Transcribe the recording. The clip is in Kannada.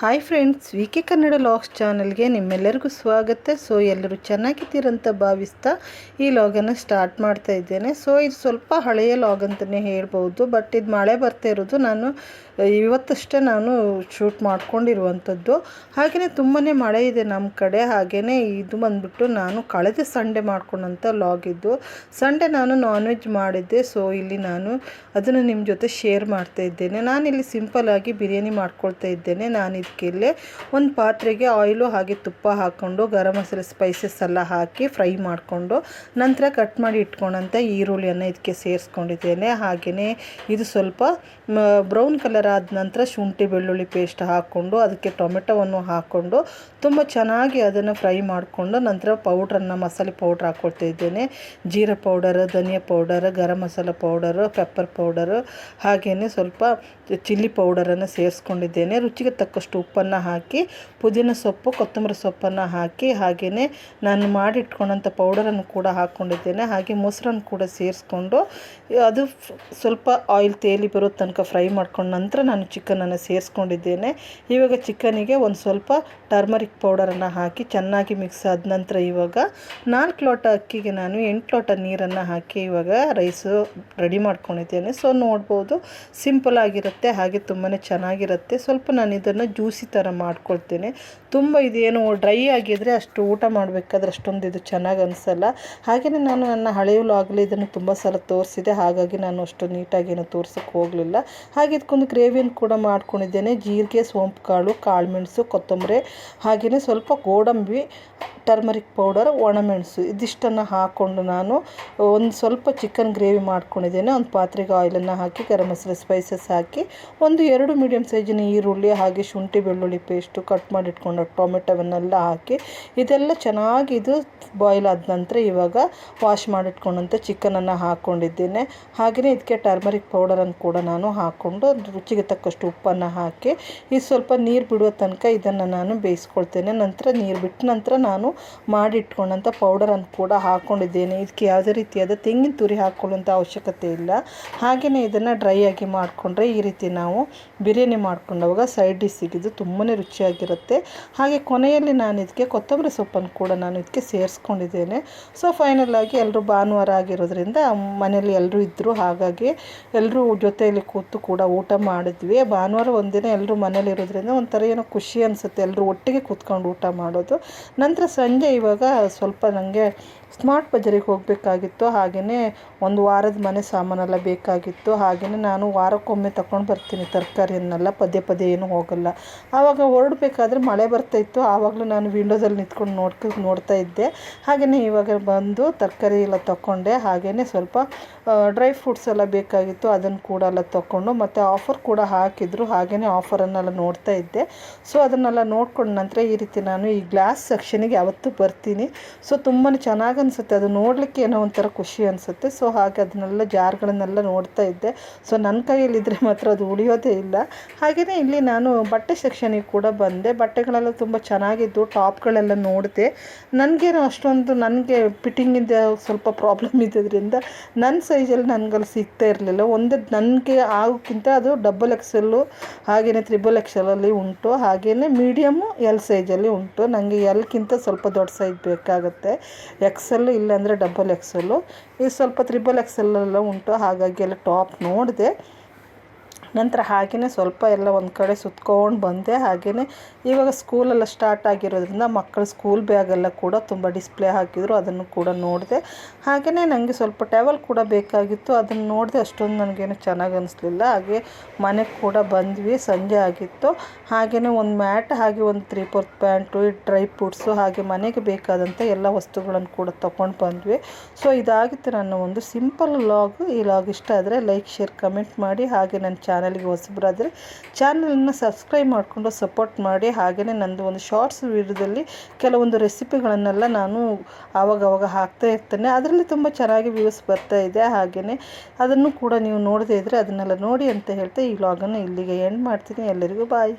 Hi friends V K Kannada vlogs ಚಾನಲ್ಗೆ ನಿಮ್ಮೆಲ್ಲರಿಗೂ ಸ್ವಾಗತ. ಸೊ ಎಲ್ಲರೂ ಚೆನ್ನಾಗಿದ್ದೀರಂತ ಭಾವಿಸ್ತಾ ಈ ಲಾಗನ್ನು ಸ್ಟಾರ್ಟ್ ಮಾಡ್ತಾ ಇದ್ದೇನೆ. ಸೊ ಇದು ಸ್ವಲ್ಪ ಹಳೆಯ ಲಾಗ್ ಅಂತಲೇ ಹೇಳ್ಬೋದು ಬಟ್ ಇದು ಮಳೆ ಬರ್ತಾ ಇರೋದು ನಾನು ಇವತ್ತಷ್ಟೇ ನಾನು ಶೂಟ್ ಮಾಡ್ಕೊಂಡಿರುವಂಥದ್ದು. ಹಾಗೆಯೇ ತುಂಬಾ ಮಳೆ ಇದೆ ನಮ್ಮ ಕಡೆ ಹಾಗೆಯೇ ಇದು ಬಂದ್ಬಿಟ್ಟು ನಾನು ಕಳೆದ ಸಂಡೆ ಮಾಡ್ಕೊಂಡಂಥ ಲಾಗ್ ಇದ್ದು ಸಂಡೇ ನಾನು ನಾನ್ ವೆಜ್ ಮಾಡಿದ್ದೆ ಸೊ ಇಲ್ಲಿ ನಾನು ಅದನ್ನು ನಿಮ್ಮ ಜೊತೆ ಶೇರ್ ಮಾಡ್ತಾ ಇದ್ದೇನೆ. ನಾನಿಲ್ಲಿ ಸಿಂಪಲ್ಲಾಗಿ ಬಿರಿಯಾನಿ ಮಾಡ್ಕೊಳ್ತಾ ಇದ್ದೇನೆ. ನಾನು ಇಲ್ಲೇ ಒಂದು ಪಾತ್ರೆಗೆ ಆಯಿಲು ಹಾಗೆ ತುಪ್ಪ ಹಾಕ್ಕೊಂಡು ಗರಂ ಮಸಾಲೆ ಸ್ಪೈಸಸ್ ಎಲ್ಲ ಹಾಕಿ ಫ್ರೈ ಮಾಡಿಕೊಂಡು ನಂತರ ಕಟ್ ಮಾಡಿ ಇಟ್ಕೊಂಡಂಥ ಈರುಳ್ಳಿಯನ್ನು ಇದಕ್ಕೆ ಸೇರಿಸ್ಕೊಂಡಿದ್ದೇನೆ. ಹಾಗೆಯೇ ಇದು ಸ್ವಲ್ಪ ಬ್ರೌನ್ ಕಲರ್ ಆದ ನಂತರ ಶುಂಠಿ, ಬೆಳ್ಳುಳ್ಳಿ ಪೇಸ್ಟ್ ಹಾಕ್ಕೊಂಡು ಅದಕ್ಕೆ ಟೊಮೆಟೊವನ್ನು ಹಾಕ್ಕೊಂಡು ತುಂಬ ಚೆನ್ನಾಗಿ ಅದನ್ನು ಫ್ರೈ ಮಾಡಿಕೊಂಡು ನಂತರ ಪೌಡ್ರನ್ನು ಮಸಾಲೆ ಪೌಡ್ರ್ ಹಾಕ್ಕೊಳ್ತಾ ಇದ್ದೇನೆ. ಜೀರಾ ಪೌಡರ್ ಧನಿಯಾ powder garam masala powder pepper powder ಹಾಗೆಯೇ ಸ್ವಲ್ಪ ಚಿಲ್ಲಿ ಪೌಡರನ್ನು ಸೇರಿಸ್ಕೊಂಡಿದ್ದೇನೆ. ರುಚಿಗೆ ತಕ್ಕಷ್ಟು ಉಪ್ಪನ್ನು ಹಾಕಿ, ಪುದೀನ ಸೊಪ್ಪು, ಕೊತ್ತಂಬರಿ ಸೊಪ್ಪನ್ನು ಹಾಕಿ ಹಾಗೆಯೇ ನಾನು ಮಾಡಿಟ್ಕೊಂಡಂಥ ಪೌಡರನ್ನು ಕೂಡ ಹಾಕ್ಕೊಂಡಿದ್ದೇನೆ. ಹಾಗೆ ಮೊಸರನ್ನು ಕೂಡ ಸೇರಿಸ್ಕೊಂಡು, ಅದು ಸ್ವಲ್ಪ ಆಯಿಲ್ ತೇಲಿ ಬರೋ ತನಕ ಫ್ರೈ ಮಾಡ್ಕೊಂಡ ನಂತರ ನಾನು ಚಿಕನನ್ನು ಸೇರಿಸ್ಕೊಂಡಿದ್ದೇನೆ. ಇವಾಗ ಚಿಕನಿಗೆ ಒಂದು ಸ್ವಲ್ಪ ಟರ್ಮರಿಕ್ ಪೌಡರನ್ನು ಹಾಕಿ ಚೆನ್ನಾಗಿ ಮಿಕ್ಸ್ ಆದ ನಂತರ ಇವಾಗ ನಾಲ್ಕು ಲೋಟ ಅಕ್ಕಿಗೆ ನಾನು ಎಂಟು ಲೋಟ ನೀರನ್ನು ಹಾಕಿ ಇವಾಗ ರೈಸು ರೆಡಿ ಮಾಡ್ಕೊಂಡಿದ್ದೇನೆ. ಸೊ ನೋಡ್ಬೋದು, ಸಿಂಪಲ್ ಆಗಿರುತ್ತೆ, ಹಾಗೆ ತುಂಬಾ ಚೆನ್ನಾಗಿರುತ್ತೆ. ಸ್ವಲ್ಪ ನಾನು ಇದನ್ನು ಜ್ಯೂಸಿ ಥರ ಮಾಡ್ಕೊಳ್ತೇನೆ. ತುಂಬ ಇದೇನು ಡ್ರೈ ಆಗಿದ್ರೆ ಅಷ್ಟು ಊಟ ಮಾಡಬೇಕಾದ್ರೆ ಅಷ್ಟೊಂದು ಇದು ಚೆನ್ನಾಗಿ ಅನಿಸಲ್ಲ. ಹಾಗೆಯೇ ನಾನು ನನ್ನ ಹಳೆಯಲು ಆಗಲಿ ಇದನ್ನು ತುಂಬ ಸಲ ತೋರಿಸಿದೆ. ಹಾಗಾಗಿ ನಾನು ಅಷ್ಟು ನೀಟಾಗಿ ಏನು ತೋರ್ಸೋಕ್ಕೆ ಹೋಗಲಿಲ್ಲ. ಹಾಗೆ ಇದಕ್ಕೊಂದು ಗ್ರೇವಿಯನ್ನು ಕೂಡ ಮಾಡ್ಕೊಂಡಿದ್ದೇನೆ. ಜೀರಿಗೆ, ಸೋಂಪು ಕಾಳು, ಕಾಳುಮೆಣಸು, ಕೊತ್ತಂಬರಿ ಹಾಗೆಯೇ ಸ್ವಲ್ಪ ಗೋಡಂಬಿ, ಟರ್ಮರಿಕ್ ಪೌಡರ್, ಒಣಮೆಣಸು ಇದಿಷ್ಟನ್ನು ಹಾಕ್ಕೊಂಡು ನಾನು ಒಂದು ಸ್ವಲ್ಪ ಚಿಕನ್ ಗ್ರೇವಿ ಮಾಡ್ಕೊಂಡಿದ್ದೇನೆ. ಒಂದು ಪಾತ್ರೆಗೆ ಆಯಿಲನ್ನು ಹಾಕಿ, ಗರಂ ಮಸಾಲೆ ಸ್ಪೈಸಸ್ ಹಾಕಿ, ಒಂದು ಎರಡು ಮೀಡಿಯಮ್ ಸೈಜಿನ ಈರುಳ್ಳಿ ಹಾಗೆ ಶುಂಠಿ ಬೆಳ್ಳುಳ್ಳಿ ಪೇಸ್ಟು ಕಟ್ ಮಾಡಿ ಇಟ್ಕೊಂಡು ಟೊಮೆಟೊವನ್ನೆಲ್ಲ ಹಾಕಿ ಇದೆಲ್ಲ ಚೆನ್ನಾಗಿ ಇದು ಬಾಯ್ಲ್ ಆದ ನಂತರ ಇವಾಗ ವಾಶ್ ಮಾಡಿಟ್ಕೊಂಡಂಥ ಚಿಕನನ್ನು ಹಾಕ್ಕೊಂಡಿದ್ದೇನೆ ಹಾಗೆಯೇ ಇದಕ್ಕೆ ಟರ್ಮರಿಕ್ ಪೌಡರನ್ನು ಕೂಡ ನಾನು ಹಾಕ್ಕೊಂಡು ರುಚಿಗೆ ತಕ್ಕಷ್ಟು ಉಪ್ಪನ್ನು ಹಾಕಿ ಇದು ಸ್ವಲ್ಪ ನೀರು ಬಿಡುವ ತನಕ ಇದನ್ನು ನಾನು ಬೇಯಿಸ್ಕೊಳ್ತೇನೆ. ನಂತರ ನೀರು ಬಿಟ್ಟ ನಂತರ ನಾನು ಮಾಡಿಟ್ಕೊಂಡಂಥ ಪೌಡರನ್ನು ಕೂಡ ಹಾಕ್ಕೊಂಡಿದ್ದೇನೆ ಇದಕ್ಕೆ ಯಾವುದೇ ರೀತಿಯಾದ ತೆಂಗಿನ ತುರಿ ಹಾಕ್ಕೊಳ್ಳುವಂಥ ಅವಶ್ಯಕತೆ ಇಲ್ಲ. ಹಾಗೆಯೇ ಇದನ್ನು ಡ್ರೈ ಆಗಿ ಮಾಡಿಕೊಂಡ್ರೆ ಈ ರೀತಿ ನಾವು ಬಿರಿಯಾನಿ ಮಾಡ್ಕೊಂಡಾಗ ಸೈಡ್ ಡಿಶ್ಸಿಗೆ ಇದು ತುಂಬಾ ರುಚಿಯಾಗಿರುತ್ತೆ. ಹಾಗೆ ಕೊನೆಯಲ್ಲಿ ನಾನು ಇದಕ್ಕೆ ಕೊತ್ತಂಬರಿ ಸೊಪ್ಪನ್ನು ಕೂಡ ನಾನು ಇದಕ್ಕೆ ಸೇರಿಸ್ಕೊಂಡಿದ್ದೇನೆ. ಸೊ ಫೈನಲ್ ಎಲ್ಲರೂ ಭಾನುವಾರ ಆಗಿರೋದ್ರಿಂದ ಮನೆಯಲ್ಲಿ ಎಲ್ಲರೂ ಇದ್ದರು ಹಾಗಾಗಿ ಎಲ್ಲರೂ ಜೊತೆಯಲ್ಲಿ ಕೂತು ಕೂಡ ಊಟ ಮಾಡಿದ್ವಿ. ಭಾನುವಾರ ಒಂದಿನ ಎಲ್ಲರೂ ಮನೇಲಿ ಇರೋದ್ರಿಂದ ಒಂಥರ ಏನೋ ಖುಷಿ ಅನಿಸುತ್ತೆ. ಎಲ್ಲರೂ ಒಟ್ಟಿಗೆ ಕೂತ್ಕೊಂಡು ಊಟ ಮಾಡೋದು. ನಂತರ ಸಂಜೆ ಇವಾಗ ಸ್ವಲ್ಪ ನನಗೆ ಸ್ಮಾರ್ಟ್ ಬಜಾರಿಗೆ ಹೋಗಬೇಕಾಗಿತ್ತು. ಹಾಗೆಯೇ ಒಂದು ವಾರದ ಮನೆ ಸಾಮಾನೆಲ್ಲ ಬೇಕಾಗಿತ್ತು. ಹಾಗೆಯೇ ನಾನು ವಾರಕ್ಕೊಮ್ಮೆ ತಗೊಂಡು ಬರ್ತೀನಿ ತರಕಾರಿಯನ್ನೆಲ್ಲ. ಪದೇ ಪದೇ ಏನೂ ಹೋಗಲ್ಲ. ಆವಾಗ ಹೊರಡಬೇಕಾದ್ರೆ ಮಳೆ ಬರ್ತಾಯಿತ್ತು ಆವಾಗಲೂ ನಾನು ವಿಂಡೋದಲ್ಲಿ ನಿಂತ್ಕೊಂಡು ನೋಡ್ಕೊ, ನೋಡ್ತಾ ಇದ್ದೆ. ಹಾಗೆಯೇ ಇವಾಗ ಬಂದು ತರಕಾರಿ ಎಲ್ಲ ತಗೊಂಡೆ ಹಾಗೆಯೇ ಸ್ವಲ್ಪ ಡ್ರೈ ಫ್ರೂಟ್ಸ್ ಎಲ್ಲ ಬೇಕಾಗಿತ್ತು. ಅದನ್ನು ಕೂಡ ಎಲ್ಲ ತಗೊಂಡು ಮತ್ತು ಆಫರ್ ಕೂಡ ಹಾಕಿದ್ರು. ಹಾಗೆಯೇ ಆಫರನ್ನೆಲ್ಲ ನೋಡ್ತಾ ಇದ್ದೆ. ಸೊ, ಅದನ್ನೆಲ್ಲ ನೋಡ್ಕೊಂಡ ನಂತರ ಈ ರೀತಿ ನಾನು ಈ ಗ್ಲಾಸ್ ಸೆಕ್ಷನಿಗೆ ಯಾವತ್ತೂ ಬರ್ತೀನಿ. ಸೊ ತುಂಬಾ ಚೆನ್ನಾಗಿ ಅನಿಸುತ್ತೆ ಅದು ನೋಡಲಿಕ್ಕೆ ಏನೋ ಒಂಥರ ಖುಷಿ ಅನಿಸುತ್ತೆ. ಸೊ ಹಾಗೆ ಅದನ್ನೆಲ್ಲ ಜಾರ್ಗಳನ್ನೆಲ್ಲ ನೋಡ್ತಾ ಇದ್ದೆ. ಸೊ ನನ್ನ ಕೈಯಲ್ಲಿದ್ದರೆ ಮಾತ್ರ ಅದು ಉಳಿಯೋದೇ ಇಲ್ಲ. ಹಾಗೆಯೇ ಇಲ್ಲಿ ನಾನು ಬಟ್ಟೆ ಸೆಕ್ಷನಿಗೆ ಕೂಡ ಬಂದೆ. ಬಟ್ಟೆಗಳೆಲ್ಲ ತುಂಬ ಚೆನ್ನಾಗಿದ್ದು, ಟಾಪ್ಗಳೆಲ್ಲ ನೋಡಿದೆ. ನನಗೇನು ಅಷ್ಟೊಂದು, ನನಗೆ ಫಿಟ್ಟಿಂಗಿಂದ ಸ್ವಲ್ಪ ಪ್ರಾಬ್ಲಮ್ ಇದ್ದಿದ್ದರಿಂದ ನನ್ನ ಸೈಜಲ್ಲಿ ನನಗಲ್ಲಿ ಸಿಗ್ತಾ ಇರಲಿಲ್ಲ. ಒಂದೇ ನನಗೆ ಆಗೋಕ್ಕಿಂತ ಅದು ಡಬಲ್ ಎಕ್ಸೆಲ್ಲು ಹಾಗೆಯೇ ತ್ರಿಬಲ್ ಎಕ್ಸೆಲಲ್ಲಿ ಉಂಟು. ಹಾಗೆಯೇ ಮೀಡಿಯಮ್ಮು ಎಲ್ ಸೈಜಲ್ಲಿ ಉಂಟು. ನನಗೆ ಎಲ್ಗಿಂತ ಸ್ವಲ್ಪ ದೊಡ್ಡ ಸೈಜ್ ಬೇಕಾಗುತ್ತೆ. ಎಕ್ಸೆಲ್ಲು ಇಲ್ಲಾಂದರೆ ಡಬಲ್ ಎಕ್ಸೆಲ್ಲು ಇದು ಸ್ವಲ್ಪ ತ್ರಿಬಲ್ ಎಕ್ಸೆಲ್ಲೆಲ್ಲ ಉಂಟು ಹಾಗಾಗಿ ಎಲ್ಲ ಟಾಪ್ ನೋಡಿದೆ. ನಂತರ ಹಾಗೆಯೇ ಸ್ವಲ್ಪ ಎಲ್ಲ ಒಂದು ಕಡೆ ಸುತ್ಕೊಂಡು ಬಂದೆ. ಹಾಗೆಯೇ ಇವಾಗ ಸ್ಕೂಲೆಲ್ಲ ಸ್ಟಾರ್ಟ್ ಆಗಿರೋದ್ರಿಂದ ಮಕ್ಕಳು ಸ್ಕೂಲ್ ಬ್ಯಾಗೆಲ್ಲ ಕೂಡ ತುಂಬ ಡಿಸ್ಪ್ಲೇ ಹಾಕಿದ್ರು, ಅದನ್ನು ಕೂಡ ನೋಡಿದೆ. ಹಾಗೆಯೇ ನನಗೆ ಸ್ವಲ್ಪ ಟ್ಯಾವೆಲ್ ಕೂಡ ಬೇಕಾಗಿತ್ತು, ಅದನ್ನು ನೋಡಿದೆ ಅಷ್ಟೊಂದು ನನಗೇನು ಚೆನ್ನಾಗಿ ಅನಿಸ್ಲಿಲ್ಲ. ಹಾಗೆ ಮನೆಗೆ ಕೂಡ ಬಂದ್ವಿ, ಸಂಜೆ ಆಗಿತ್ತು. ಹಾಗೆಯೇ ಒಂದು ಮ್ಯಾಟ್, ಹಾಗೆ ಒಂದು three fourth pant dry fruits ಹಾಗೆ ಮನೆಗೆ ಬೇಕಾದಂಥ ಎಲ್ಲ ವಸ್ತುಗಳನ್ನು ಕೂಡ ತೊಗೊಂಡು ಬಂದ್ವಿ. ಸೊ ಇದಾಗಿತ್ತು ನನ್ನ ಒಂದು ಸಿಂಪಲ್ ಲಾಗ್ ಈ ಲಾಗ್ ಇಷ್ಟ ಆದರೆ ಲೈಕ್ ಶೇರ್ ಕಮೆಂಟ್ ಮಾಡಿ. ಹಾಗೆ ನನ್ನ ಚಾನಲ್ಗೆ ಹೊಸಬರಾದರೆ ಚಾನಲನ್ನು ಸಬ್ಸ್ಕ್ರೈಬ್ ಮಾಡಿಕೊಂಡು ಸಪೋರ್ಟ್ ಮಾಡಿ. ಹಾಗೆಯೇ ನಂದು ಒಂದು ಶಾರ್ಟ್ಸ್ ವೀಡಿಯೋದಲ್ಲಿ ಕೆಲವೊಂದು ರೆಸಿಪಿಗಳನ್ನೆಲ್ಲ ನಾನು ಆವಾಗವಾಗ ಹಾಕ್ತಾ ಇರ್ತೇನೆ. ಅದರಲ್ಲಿ ತುಂಬ ಚೆನ್ನಾಗಿ ವ್ಯೂಸ್ ಬರ್ತಾ ಇದೆ. ಹಾಗೆಯೇ ಅದನ್ನು ಕೂಡ ನೀವು ನೋಡದೇ ಇದ್ದರೆ ಅದನ್ನೆಲ್ಲ ನೋಡಿ ಅಂತ ಹೇಳ್ತಾ ಈ ವ್ಲಾಗನ್ನು ಇಲ್ಲಿಗೆ ಎಂಡ್ ಮಾಡ್ತೀನಿ. ಎಲ್ಲರಿಗೂ ಬಾಯ್